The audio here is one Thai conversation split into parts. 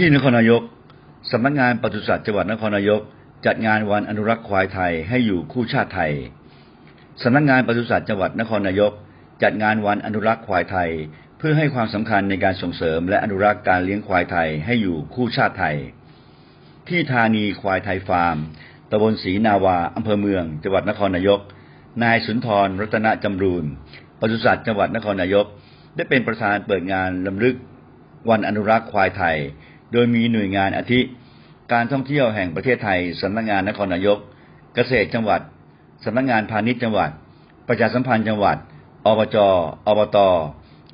ที่นครนายกสำนักงานปศุสัตว์จังหวัดนครนายก จัดงานวันอนุรักษ์ควายไทยให้อยู่คู่ชาติไทยสำนักงานปศุสัตว์จังหวัดนครนายก จัดงานวันอนุรักษ์ควายไทย เพื่อให้ความสำคัญในการส่งเสริม และอนุรักษ์การเลี้ยงควายไทยให้อยู่คู่ชาติไทย ที่ธานีควายไทยฟาร์มตำบลศรีนาวาอำเภอเมือง จังหวัดนครนายก นายสุนทรรัตนจำรูนปศุสัตว์จังหวัดนครนายก ได้เป็นประธานเปิดงานลำลึกวันอนุรักษ์ควายไทย โดยมีหน่วยงานอาทิ การท่องเที่ยวแห่งประเทศไทยสำนักงานนครนายก เกษตรจังหวัดสำนักงานพาณิชย์จังหวัด ประชาสัมพันธ์จังหวัด อบจ อบต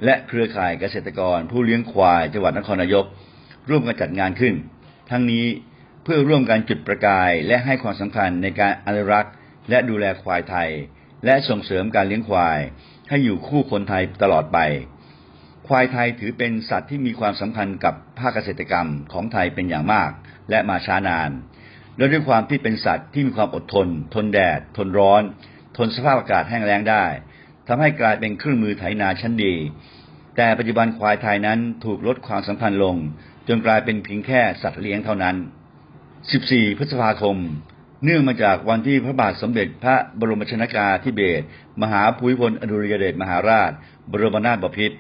และเครือข่ายเกษตรกร ผู้เลี้ยงควายจังหวัดนครนายก ร่วมกันจัดงานขึ้น ทั้งนี้เพื่อร่วมกันจุดประกายและให้ความสำคัญในการอนุรักษ์ และดูแลควายไทย และส่งเสริมการเลี้ยงควาย ให้อยู่คู่คนไทยตลอดไป ควายไทยถือเป็นสัตว์ที่มีความสำคัญกับภาคเกษตรกรรมของไทยเป็นอย่างมาก และมาช้านานและด้วยความที่เป็นสัตว์ที่มีความอดทน ทนแดด ทนร้อน ทนสภาพอากาศแห้งแล้งได้ทำให้กลายเป็นเครื่องมือไถนาชั้นดี แต่ปัจจุบันควายไทยนั้นถูกลดความสำคัญลง จนกลายเป็นเพียงแค่สัตว์เลี้ยงเท่านั้น 14 พฤษภาคม เนื่องมาจากวันที่พระบาทสมเด็จพระบรมชนากาธิเบศรมหาภูมิพลอดุลยเดชมหาราช บรมนาถบพิตร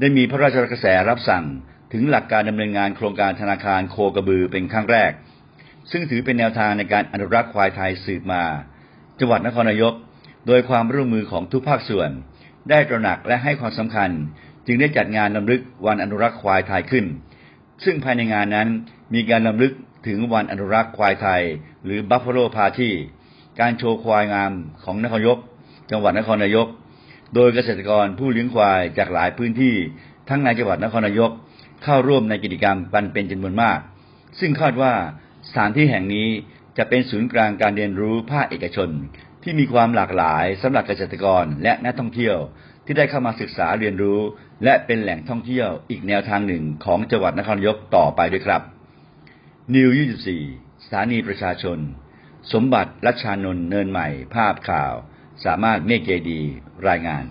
ได้มีพระราชกระแสรับสั่งถึงหลักการดำเนินงานโครงการธนาคารโคกระบือเป็นครั้งแรก ซึ่งถือเป็นแนวทางในการอนุรักษ์ควายไทยสืบมา จังหวัดนครนายก โดยความร่วมมือของทุกภาคส่วน ได้ตระหนักและให้ความสำคัญ จึงได้จัดงานลำลึกวันอนุรักษ์ควายไทยขึ้น ซึ่งภายในงานนั้นมีการลำลึกถึงวันอนุรักษ์ควายไทย หรือ Buffalo Party การโชว์ควายงามของนครนายก จังหวัดนครนายก โดยเกษตรกรผู้เลี้ยงควายจากหลายพื้นที่ทั้งในจังหวัดนครนายกเข้าร่วมในกิจกรรมปันเป็นจำนวนมาก ซึ่งคาดว่าสถานที่แห่งนี้จะเป็นศูนย์กลางการเรียนรู้ภาคเอกชน ที่มีความหลากหลายสำหรับเกษตรกรและนักท่องเที่ยว ที่ได้เข้ามาศึกษาเรียนรู้ และเป็นแหล่งท่องเที่ยวอีกแนวทางหนึ่งของจังหวัดนครนายกต่อไปด้วยครับนิว24สถานีประชาชน สมบัติรัชชานนท์เนินใหม่ ภาพข่าว สามารถเมฆเจดีรายงาน